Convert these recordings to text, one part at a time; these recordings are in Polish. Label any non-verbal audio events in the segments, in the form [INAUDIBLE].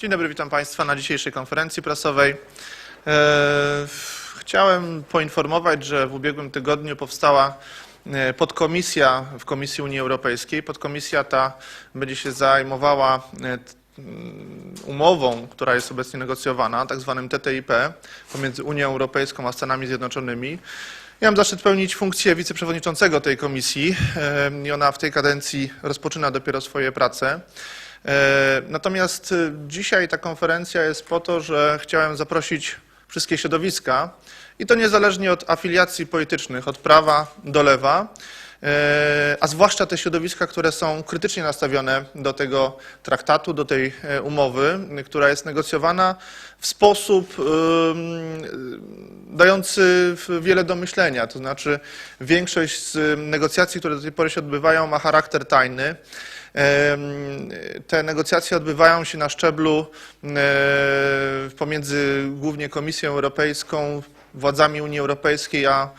Dzień dobry, witam Państwa na dzisiejszej konferencji prasowej. E, Chciałem poinformować, że w ubiegłym tygodniu powstała e, podkomisja w Komisji Unii Europejskiej. Podkomisja ta będzie się zajmowała e, umową, która jest obecnie negocjowana, tak zwanym TTIP pomiędzy Unią Europejską a Stanami Zjednoczonymi. Ja mam zaszczyt pełnić funkcję wiceprzewodniczącego tej komisji i ona w tej kadencji rozpoczyna dopiero swoje prace. E, Natomiast e, dzisiaj ta konferencja jest po to, że chciałem zaprosić wszystkie środowiska i to niezależnie od afiliacji politycznych, od prawa do lewa, e, a zwłaszcza te środowiska, które są krytycznie nastawione do tego traktatu, do tej e, umowy, która jest negocjowana w sposób dający wiele do myślenia. To znaczy większość z negocjacji, które do tej pory się odbywają, ma charakter tajny. Te negocjacje odbywają się na szczeblu e, pomiędzy głównie Komisją Europejską, władzami Unii Europejskiej, a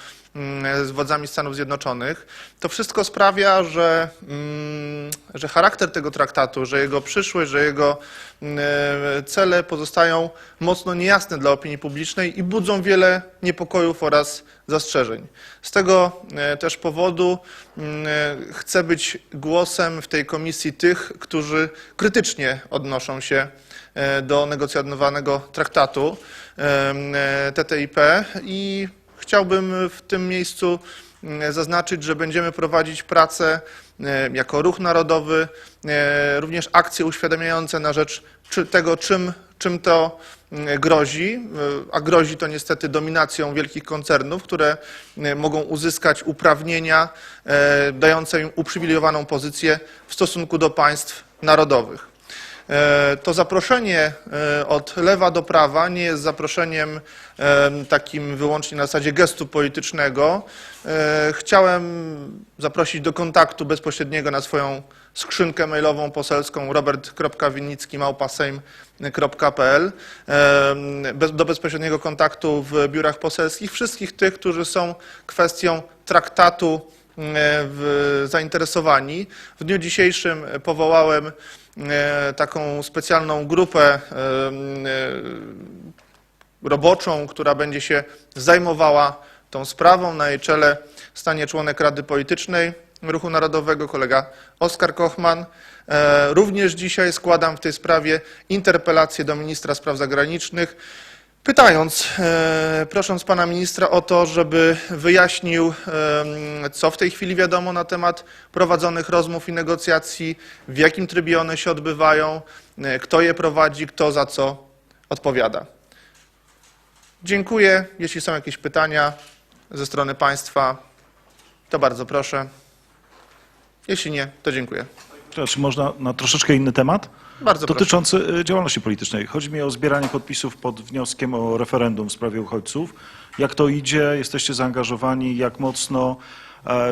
z władzami Stanów Zjednoczonych. To wszystko sprawia, że, mm, że charakter tego traktatu, że jego przyszłość, że jego mm, cele pozostają mocno niejasne dla opinii publicznej i budzą wiele niepokojów oraz zastrzeżeń. Z tego e, też powodu mm, e, chcę być głosem w tej komisji tych, którzy krytycznie odnoszą się e, do negocjowanego traktatu TTIP i chciałbym w tym miejscu mm, zaznaczyć, że będziemy prowadzić pracę e, jako ruch narodowy, e, również akcje uświadamiające na rzecz tego, czym, czym to mm, grozi, e, a grozi to niestety dominacją wielkich koncernów, które mogą uzyskać uprawnienia dające im uprzywilejowaną pozycję w stosunku do państw narodowych. E, To zaproszenie e, od lewa do prawa nie jest zaproszeniem e, takim wyłącznie na zasadzie gestu politycznego. Chciałem zaprosić do kontaktu bezpośredniego na swoją skrzynkę mailową poselską robert.winnicki.małpasejm.pl do bezpośredniego kontaktu w biurach poselskich wszystkich tych, którzy są kwestią traktatu zainteresowani. W dniu dzisiejszym powołałem taką specjalną grupę e, e, roboczą, która będzie się zajmowała tą sprawą. Na jej czele stanie członek Rady Politycznej Ruchu Narodowego, kolega Oskar Kochman. E, Również dzisiaj składam w tej sprawie interpelację do ministra spraw zagranicznych, pytając, e, prosząc pana ministra o to, żeby wyjaśnił, em, co w tej chwili wiadomo na temat prowadzonych rozmów i negocjacji, w jakim trybie one się odbywają, e, kto je prowadzi, kto za co odpowiada. Dziękuję. Jeśli są jakieś pytania ze strony państwa, to bardzo proszę. Jeśli nie, to dziękuję. Czy można na troszeczkę inny temat? Bardzo proszę. Dotyczący y, działalności politycznej. Chodzi mi o zbieranie podpisów pod wnioskiem o referendum w sprawie uchodźców. Jak to idzie? Jesteście zaangażowani? Jak mocno?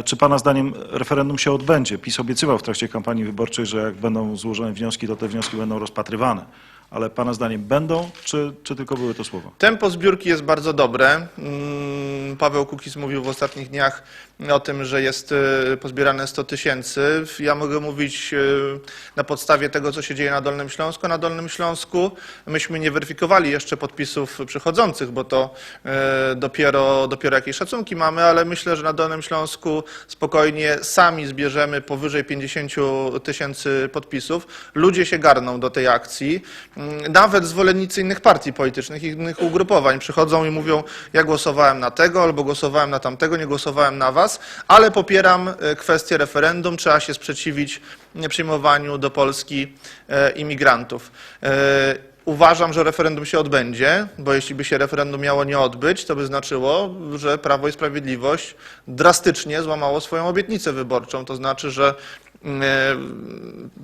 Czy Pana zdaniem referendum się odbędzie? PiS obiecywał w trakcie kampanii wyborczej, że jak będą złożone wnioski, to te wnioski będą rozpatrywane. Ale Pana zdaniem będą, czy, czy tylko były to słowa? Tempo zbiórki jest bardzo dobre. Mm, Paweł Kukiz mówił w ostatnich dniach o tym, że jest y, pozbierane 100 tysięcy. Ja mogę mówić y, na podstawie tego, co się dzieje na Dolnym Śląsku. Na Dolnym Śląsku myśmy nie weryfikowali jeszcze podpisów przychodzących, bo to y, dopiero, dopiero jakieś szacunki mamy, ale myślę, że na Dolnym Śląsku spokojnie sami zbierzemy powyżej 50 tysięcy podpisów. Ludzie się garną do tej akcji. Mm, Nawet zwolennicy innych partii politycznych, innych ugrupowań przychodzą i mówią, ja głosowałem na tego albo głosowałem na tamtego, nie głosowałem na was, ale popieram e, kwestię referendum, trzeba się sprzeciwić e, przyjmowaniu do Polski e, imigrantów. Uważam, że referendum się odbędzie, bo jeśli by się referendum miało nie odbyć, to by znaczyło, że Prawo i Sprawiedliwość drastycznie złamało swoją obietnicę wyborczą. To znaczy, że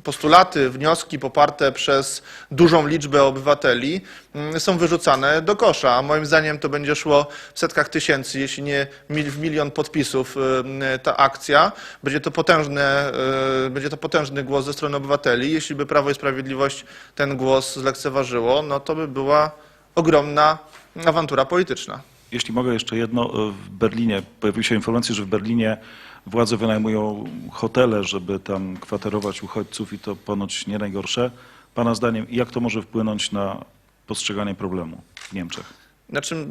postulaty, wnioski poparte przez dużą liczbę obywateli mm, są wyrzucane do kosza. A moim zdaniem to będzie szło w setkach tysięcy, jeśli nie w milion podpisów e, ta akcja. Będzie to, potężne, e, będzie to potężny głos ze strony obywateli. Jeśli by Prawo i Sprawiedliwość ten głos zlekceważyło, no to by była ogromna awantura polityczna. Jeśli mogę jeszcze jedno, e, w Berlinie pojawiły się informacje, że w Berlinie władze wynajmują hotele, żeby tam kwaterować uchodźców i to ponoć nie najgorsze. Pana zdaniem, jak to może wpłynąć na postrzeganie problemu w Niemczech? Znaczy,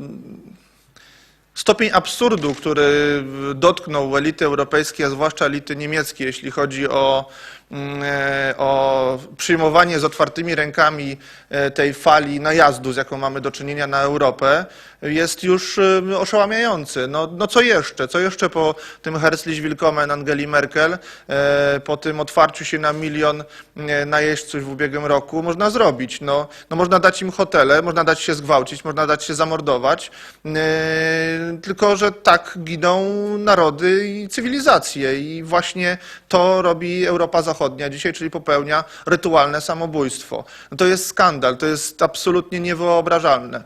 stopień absurdu, który dotknął elity europejskie, a zwłaszcza elity niemieckie, jeśli chodzi o, o przyjmowanie z otwartymi rękami e, tej fali najazdu, z jaką mamy do czynienia na Europę, jest już e, oszałamiający. No, no co jeszcze? Co jeszcze po tym Herzlich Willkommen Angeli Merkel, e, po tym otwarciu się na milion e, najeźdźców w ubiegłym roku można zrobić? No, no można dać im hotele, można dać się zgwałcić, można dać się zamordować, e, tylko że tak giną narody i cywilizacje i właśnie to robi Europa Zachodnia dzisiaj, czyli popełnia rytualne samobójstwo. No to jest skandal, to jest absolutnie niewyobrażalne.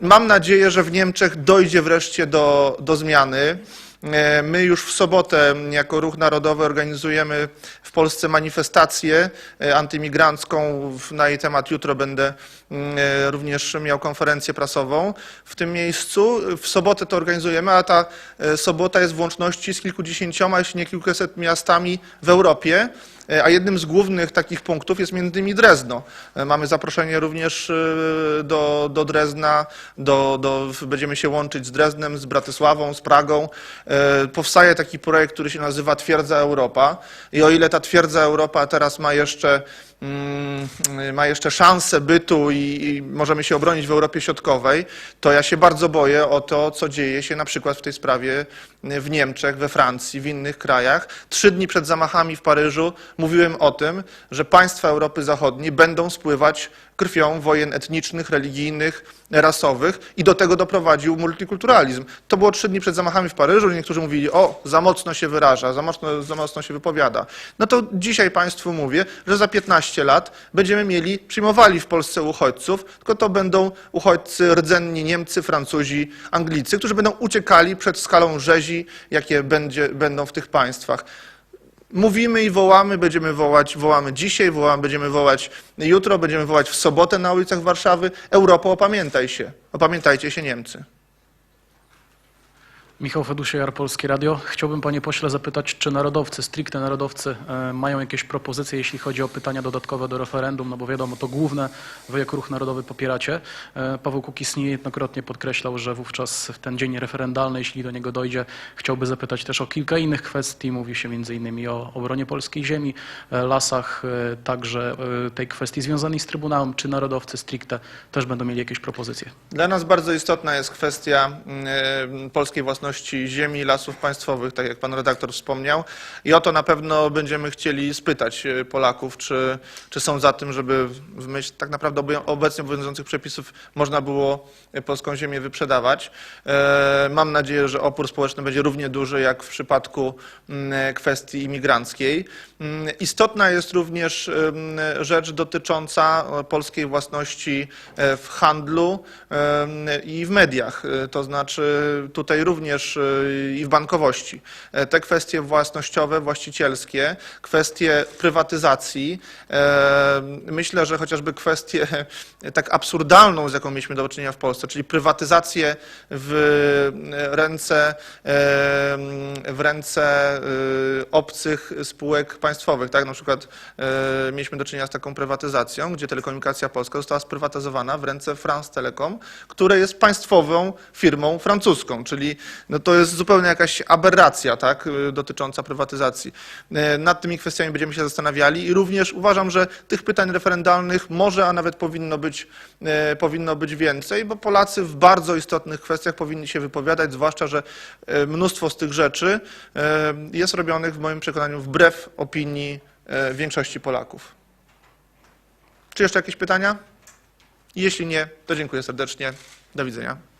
Mam nadzieję, że w Niemczech dojdzie wreszcie do, do zmiany. E, My już w sobotę jako Ruch Narodowy organizujemy w Polsce manifestację e, antymigrancką. Na jej temat jutro będę mm, e, również miał konferencję prasową w tym miejscu. W sobotę to organizujemy, a ta sobota jest w łączności z kilkudziesięcioma, jeśli nie kilkuset miastami w Europie. E, A jednym z głównych takich punktów jest między innymi Drezno. E, Mamy zaproszenie również e, do, do Drezna, do, do, będziemy się łączyć z Dreznem, z Bratysławą, z Pragą. Powstaje taki projekt, który się nazywa Twierdza Europa. I o ile ta Twierdza Europa teraz ma jeszcze ma jeszcze szansę bytu i, możemy się obronić w Europie Środkowej, to ja się bardzo boję o to, co dzieje się na przykład w tej sprawie w Niemczech, we Francji, w innych krajach. Trzy dni przed zamachami w Paryżu mówiłem o tym, że państwa Europy Zachodniej będą spływać krwią wojen etnicznych, religijnych, rasowych i do tego doprowadził multikulturalizm. To było trzy dni przed zamachami w Paryżu i niektórzy mówili, o, za mocno się wyraża, za mocno, za mocno się wypowiada. No to dzisiaj Państwu mówię, że za 15 lat będziemy mieli, przyjmowali w Polsce uchodźców, tylko to będą uchodźcy rdzenni Niemcy, Francuzi, Anglicy, którzy będą uciekali przed skalą rzezi, jakie będzie, będą w tych państwach. Mówimy i wołamy, będziemy wołać, wołamy dzisiaj, wołamy, będziemy wołać jutro, będziemy wołać w sobotę na ulicach Warszawy. Europo, opamiętaj się. Opamiętajcie się Niemcy. Michał Fedusiejar, Polskie Radio. Chciałbym panie pośle zapytać, czy narodowcy, stricte narodowcy e, mają jakieś propozycje, jeśli chodzi o pytania dodatkowe do referendum, no bo wiadomo, to główne wy jako Ruch Narodowy popieracie. E, Paweł Kukiz niejednokrotnie podkreślał, że wówczas w ten dzień referendalny, jeśli do niego dojdzie, chciałby zapytać też o kilka innych kwestii. Mówi się innymi o obronie polskiej ziemi, e, lasach, także tej kwestii związanej z Trybunałem. Czy narodowcy stricte też będą mieli jakieś propozycje? Dla nas bardzo istotna jest kwestia mm, polskiej własności ziemi, lasów państwowych, tak jak pan redaktor wspomniał. I o to na pewno będziemy chcieli spytać e, Polaków, czy, czy są za tym, żeby w myśl tak naprawdę obecnie obowiązujących przepisów można było e, polską ziemię wyprzedawać. E, Mam nadzieję, że opór społeczny będzie równie duży jak w przypadku mm, kwestii imigranckiej. Mm, Istotna jest również rzecz dotycząca e, polskiej własności e, w handlu i w mediach. E, To znaczy tutaj również i w bankowości. Te kwestie własnościowe, właścicielskie, kwestie prywatyzacji, myślę, że chociażby kwestię [LAUGHS] tak absurdalną, z jaką mieliśmy do czynienia w Polsce, czyli prywatyzację w ręce, w ręce obcych spółek państwowych. Tak? Na przykład e, mieliśmy do czynienia z taką prywatyzacją, gdzie Telekomunikacja Polska została sprywatyzowana w ręce France Telecom, które jest państwową firmą francuską, czyli no to jest zupełnie jakaś aberracja tak? y, dotycząca prywatyzacji. E, Nad tymi kwestiami będziemy się zastanawiali i również uważam, że tych pytań referendalnych może, a nawet powinno być, e, powinno być więcej, bo Polacy w bardzo istotnych kwestiach powinni się wypowiadać, zwłaszcza, że e, mnóstwo z tych rzeczy e, jest robionych w moim przekonaniu wbrew opinii e, większości Polaków. Czy jeszcze jakieś pytania? Jeśli nie, to dziękuję serdecznie. Do widzenia.